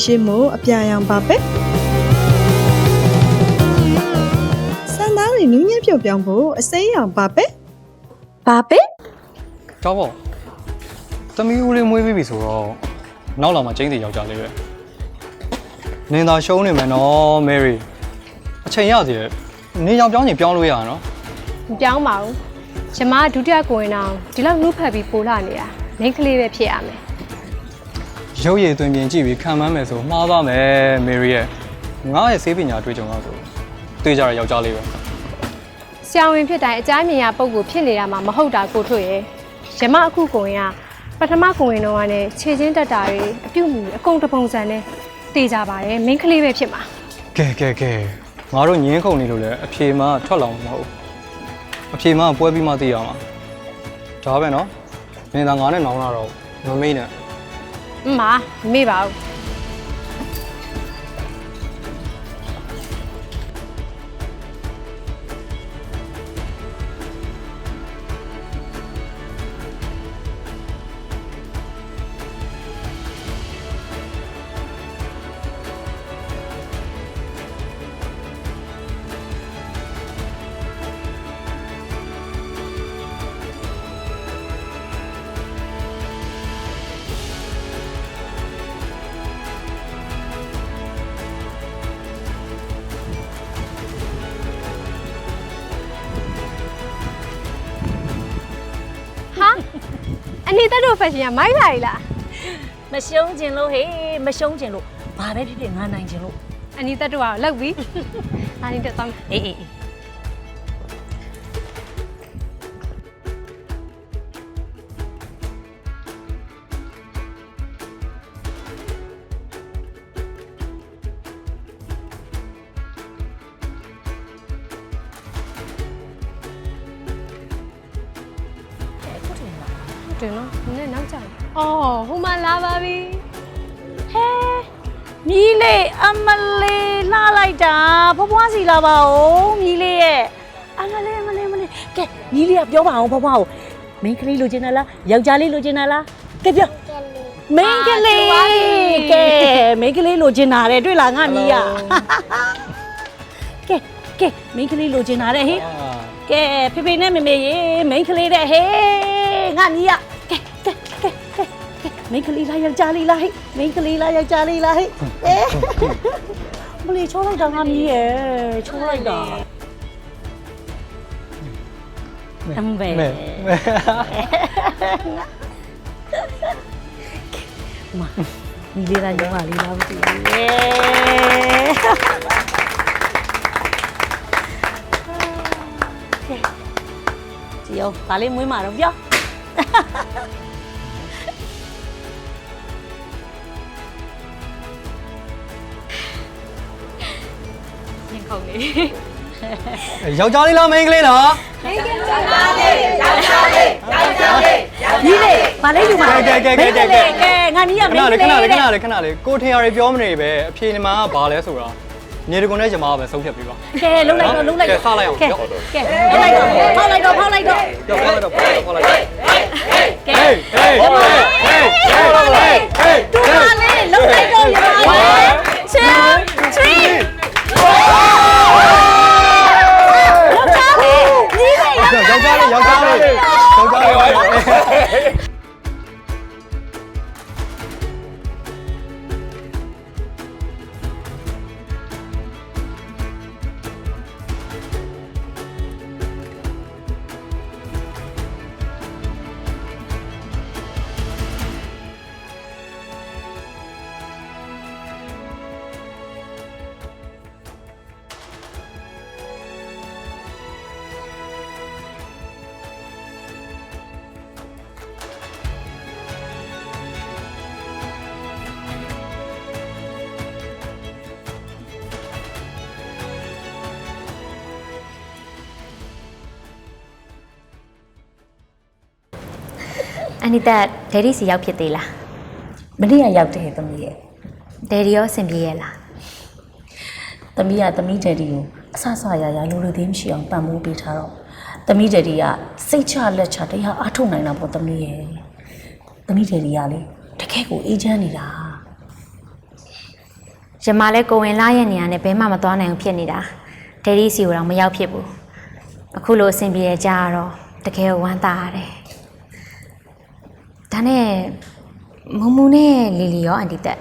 တွေရှင်းမို့အပြာရောင်ပါပဲစံသားတွေနူးညံ့ပြုတ်ပြောင်းဖို့အစိမ်းရောင်ပါပဲပါပဲကြောက်ပေါ့သမီးဦးလေးမွေးပြီးပြီဆိုတော့နောက်လာမှကျင်းစီယောက်ျားလေးပဲနင်သာရှုံးနေမယ်နော်မယ်ရီအချိန်ရသေးတယ်နေကြောင်ပြောင်းရင်ပြောင်းလို့ရတာနော်မပြောင်းပါဘူး။ကျမကဒုတိယကိုရင်အောင်ဒီလောက်နှုတ်ဖက်ပြီးပိုလာနေတာမိန်းကလေးပဲဖြစ်ရမယ် ရုပ်ရည်သွင်းပြင်ကြည့်ပြီးခံမှန်းမယ်ဆိုမှားပါမယ်မယ်ရီရဲ့ငါရဲ့စေးပညာအတွေ့အကြုံတော့ဆိုတွေ့ကြတဲ့ယောက်ျားလေးပဲ။ဆရာဝန်ဖြစ်တိုင်းအကြမ်းမြင်ရပုံကိုဖြစ်နေတာမှမဟုတ်တာကိုထွေရဲ့။ရမအခုကိုရင်ကပထမကိုရင်တော့ကလည်းခြေချင်းတက်တာတွေအပြုတ်မှုတွေအကုန်တပုံစံနဲ့တည်ကြပါတယ်မိန်းကလေးပဲဖြစ်မှာကဲကဲကဲငါတို့ညင်းခုန်နေလို့လည်းအဖြေမှထွက်လာမှာမဟုတ်ဘူးအဖြေမှပွဲပြီးမှသိရမှာဒါပဲနော်နင်သာငါနဲ့နောင်လာတော့မမေ့နဲ့။ အမမမေ့ပါ တက်တို့ဖက်ရှင်ကမိုက်လာ ਈ လားမရှုံးခြင်းလို့ဟေးမရှုံးခြင်းလို့ဘာပဲဖြစ်ဖြစ်ငါနိုင်ခြင်းလို့။အနိတက်တို့ကလောက်ပြီ။အနိတက်သွားမယ် အေးအေးအေး။ ဟုတ်တယ်နော်။နည်းနောက်ကျတယ်။အော်ဟိုမှာလာပါပြီ။ဟဲမြီးလေးအမလေးလှလိုက်တာဖွားဖွားစီလာပါဦးမြီးလေးရဲ့အမလေးအမလေးအမလေးကဲမြီးလေးကပြောပါအောင်ဖွားဖွားကိုမင်းကလေးလိုချင်တယ်လားယောက်ျားလေးလိုချင်တယ်လားကဲပြောမင်းကလေးကဲမင်းကလေးလိုချင်တာတဲ့တွေ့လားငါမြီးရကဲကဲမင်းကလေးလိုချင်တာတဲ့ဟေးကဲဖေဖေနဲ့မေမေရေမိန်းကလေးတဲ့ဟေးငါနီးရကဲကဲကဲကဲကဲ မိန်းကလေးလားယောက်ျားလေးလားဟေးမိန်းကလေးလားယောက်ျားလေးလားဟေးအဲမလေးချိုးလိုက်တာငါမီးရဲ့ချိုးလိုက်တာအမ်ဘဲမဲမဲမမီးလေးလားယောဂလေးလားမသိဘူးယေကဲကြည့်အောင်ဒါလေးမွေးမှာတော့ပြော ရင်ခုန်နေယောက်ျားလေးလားမိန်းကလေးလားညီလေးဗာလေးယူမှာကဲကဲကဲကဲကဲကဲငါနီးရခမဏင်းလေးခဏလေးခဏတဲ့လေးခဏလေးကိုထင်ရတွေပြောမနေပဲအဖြေနမကဘာလဲဆိုတာနေတကွန်နဲ့ဂျမားပဲဆုံးဖြတ်ပေးပါကဲလုံးလိုက်တော့လုံးလိုက်ကဲတော့စလိုက်အောင်ကဲကြောက်ကဲလုံးလိုက်တော့ဖောက်လိုက်တော့ဖောက်လိုက်တော့ကြောက်ဖောက်လိုက်တော့ဖောက်လိုက်တော့ဖောက်လိုက်တော့ကဲဟေးဟေးဟေးဟေးဟေးဟေးဟေးတူပါလေလုံးလိုက်တော့ရပါ2 3ယော အနိတက်ဒယ်ဒီစီရောက်ဖြစ်သေးလားမနေ့ကရောက်တယ်သမီးရဲ့ဒယ်ဒီရောအဆင်ပြေရဲ့လားသမီးကသမီးဒယ်ဒီကိုအဆဆရရလိုလိုသေးမရှိအောင်ပံ့ပိုးပေးထားတော့သမီးဒယ်ဒီကစိတ်ချလက်ချတရားအားထုတ်နိုင်တာပေါ့သမီးရဲ့သမီးဒယ်ဒီကလေတကယ်ကိုအေးချမ်းနေတာဟရမလည်းကိုဝင်လာရဲ့နေရာနဲ့ဘဲမှမသွားနိုင်ဘူးဖြစ်နေတာဒယ်ဒီစီကိုတော့မရောက်ဖြစ်ဘူးအခုလိုအဆင်ပြေရကြတော့တကယ်ဝမ်းသာရတယ် ဒါနဲ့မူမူနဲ့လီလီရောအန်တီတက်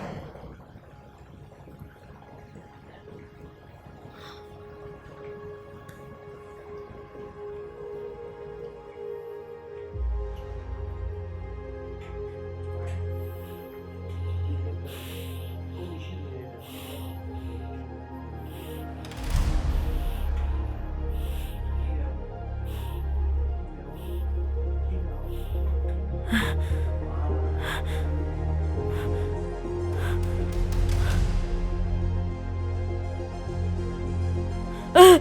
啊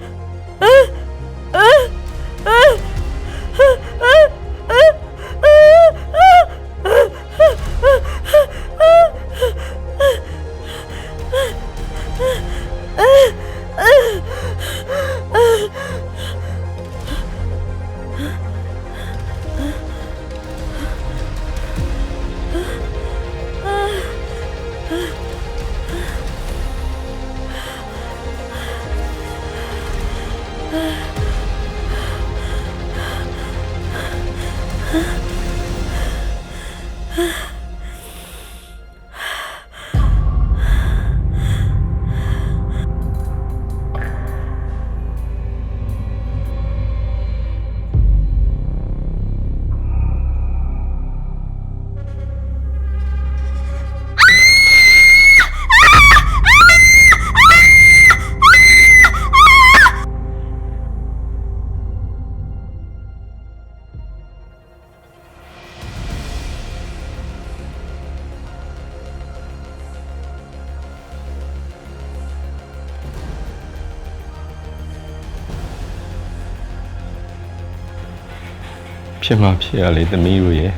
ဖြစ်မှဖြစ်ရလေသမီးတို့ရဲ့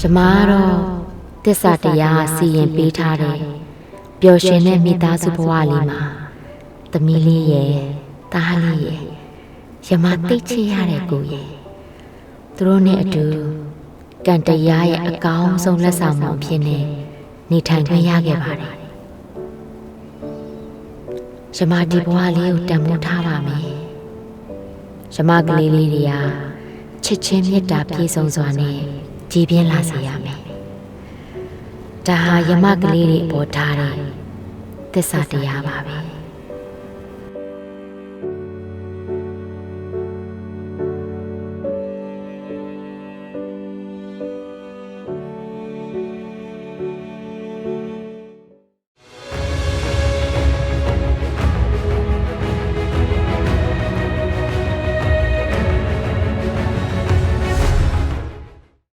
ရမကတော့တစ္ဆာတရားစီရင်ပေးထားတယ်ပျော်ရွှင်တဲ့မိသားစုဘဝလေးမှာသမီးလေးရဲ့သားလေးရဲ့ရမသိတ်ချရတဲ့ကိုရဲ့သူတို့နဲ့အတူကံတရားရဲ့အကောင်းဆုံးလက်ဆောင်မှုအဖြစ်နဲ့နေထိုင်ခွင့်ရခဲ့ပါတယ်ရမဒီဘဝလေးကိုတန်ဖိုးထားပါမယ်ရမကလေးလေးတွေကချစ်ချင်းမေတ္တာပြည့်စုံစွာနဲ့ ကြည်ပြင်းလာစေရမယ်။ဒါဟာယမကလေးတွေအပေါ်ထားတဲ့သစ္စာတရားပါပဲ။